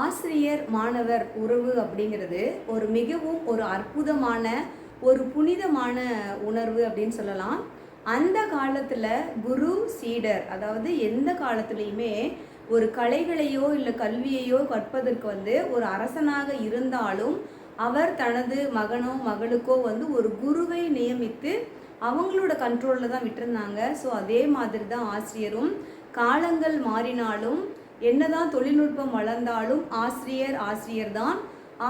ஆசிரியர் மாணவர் உறவு அப்படிங்கிறது ஒரு மிகவும் ஒரு அற்புதமான ஒரு புனிதமான உணர்வு அப்படின்னு சொல்லலாம். அந்த காலத்தில் குரு சீடர் அதாவது எந்த காலத்துலேயுமே ஒரு கலைகளையோ இல்லை கல்வியையோ கற்பதற்கு வந்து ஒரு அரசனாக இருந்தாலும் அவர் தனது மகனோ மகளுக்கோ வந்து ஒரு குருவை நியமித்து அவங்களோட கண்ட்ரோலில் தான் விட்டுருந்தாங்க. ஸோ அதே மாதிரி தான் ஆசிரியரும் காலங்கள் மாறினாலும் என்னதான் தொழில்நுட்பம் வளர்ந்தாலும் ஆசிரியர் ஆசிரியர் தான்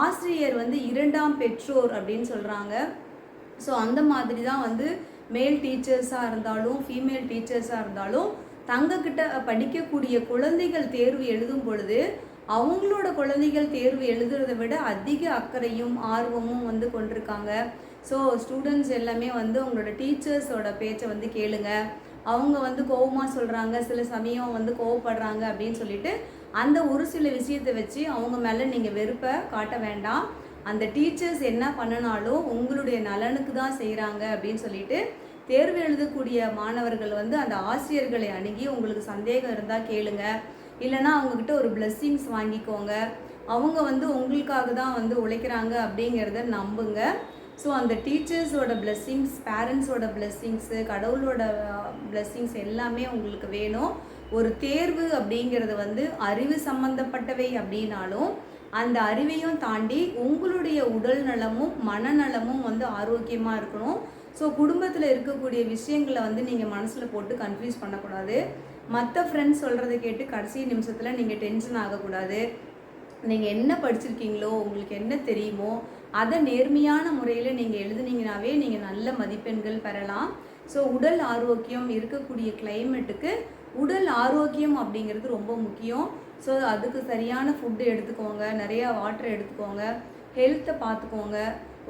ஆசிரியர் வந்து இரண்டாம் பெற்றோர் அப்படின்னு சொல்கிறாங்க ஸோ அந்த மாதிரி தான் வந்து மேல் டீச்சர்ஸாக இருந்தாலும் ஃபீமேல் டீச்சர்ஸாக இருந்தாலும் தங்கக்கிட்ட படிக்கக்கூடிய குழந்தைகள் தேர்வு எழுதும் பொழுது அவங்களோட குழந்தைகள் தேர்வு எழுதுறதை விட அதிக அக்கறையும் ஆர்வமும் வந்து கொண்டிருக்காங்க. ஸோ ஸ்டூடெண்ட்ஸ் எல்லாமே வந்து உங்களோட டீச்சர்ஸோட பேச்சை வந்து கேளுங்க. அவங்க வந்து கோபமாக சொல்கிறாங்க சில சமயம் வந்து கோவப்படுறாங்க அப்படின்னு சொல்லிட்டு அந்த ஒரு சில விஷயத்தை வச்சு அவங்க மேலே நீங்கள் வெறுப்பை காட்ட வேண்டாம். அந்த டீச்சர்ஸ் என்ன பண்ணினாலும் உங்களுடைய நலனுக்கு தான் செய்கிறாங்க அப்படின்னு சொல்லிட்டு தேர்வு எழுதக்கூடிய மாணவர்கள் வந்து அந்த ஆசிரியர்களை அணுகி உங்களுக்கு சந்தேகம் இருந்தால் கேளுங்க. இல்லைன்னா அவங்கக்கிட்ட ஒரு பிளெஸ்ஸிங்ஸ் வாங்கிக்கோங்க. அவங்க வந்து உங்களுக்காக தான் வந்து உழைக்கிறாங்க அப்படிங்கிறத நம்புங்க. ஸோ அந்த டீச்சர்ஸோட பிளெஸ்ஸிங்ஸ் பேரண்ட்ஸோட பிளெஸ்ஸிங்ஸு கடவுளோட பிளெஸ்ஸிங்ஸ் எல்லாமே உங்களுக்கு வேணும். ஒரு தேர்வு அப்படிங்கிறது வந்து அறிவு சம்மந்தப்பட்டவை அப்படின்னாலும் அந்த அறிவையும் தாண்டி உங்களுடைய உடல் நலமும் மனநலமும் வந்து ஆரோக்கியமாக இருக்கணும். ஸோ குடும்பத்தில் இருக்கக்கூடிய விஷயங்களை வந்து நீங்கள் மனசில் போட்டு கன்ஃபியூஸ் பண்ணக்கூடாது. மற்ற ஃப்ரெண்ட்ஸ் சொல்கிறத கேட்டு கடைசி நிமிஷத்தில் நீங்கள் டென்ஷன் ஆகக்கூடாது. நீங்கள் என்ன படிச்சிருக்கீங்களோ உங்களுக்கு என்ன தெரியுமோ அதை நேர்மையான முறையில் நீங்கள் எழுதுனீங்கனாவே நீங்கள் நல்ல மதிப்பெண்கள் பெறலாம். ஸோ உடல் ஆரோக்கியம் இருக்கக்கூடிய கிளைமேட்டுக்கு உடல் ஆரோக்கியம் அப்படிங்கிறது ரொம்ப முக்கியம். ஸோ அதுக்கு சரியான ஃபுட்டு எடுத்துக்கோங்க நிறையா வாட்டர் எடுத்துக்கோங்க ஹெல்த்தை பார்த்துக்கோங்க.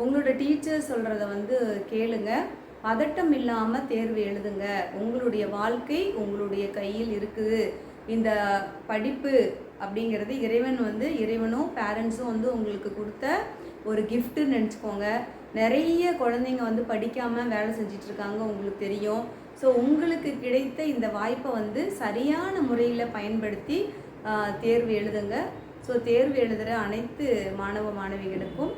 உங்களோட டீச்சர் சொல்கிறத வந்து கேளுங்க. பதட்டம் இல்லாமல் தேர்வு எழுதுங்க. உங்களுடைய வாழ்க்கை உங்களுடைய கையில் இருக்குது. இந்த படிப்பு அப்படிங்கிறது இறைவன் வந்து இறைவனும் பேரண்ட்ஸும் வந்து உங்களுக்கு கொடுத்த ஒரு கிஃப்ட்டுன்னு நினச்சிக்கோங்க. நிறைய குழந்தைங்க வந்து படிக்காமல் வேலை செஞ்சிட்ருக்காங்க உங்களுக்கு தெரியும். ஸோ உங்களுக்கு கிடைத்த இந்த வாய்ப்பை வந்து சரியான முறையில் பயன்படுத்தி தேர்வு எழுதுங்க. ஸோ தேர்வு எழுதுகிற அனைத்து மாணவ மாணவிகளுக்கும்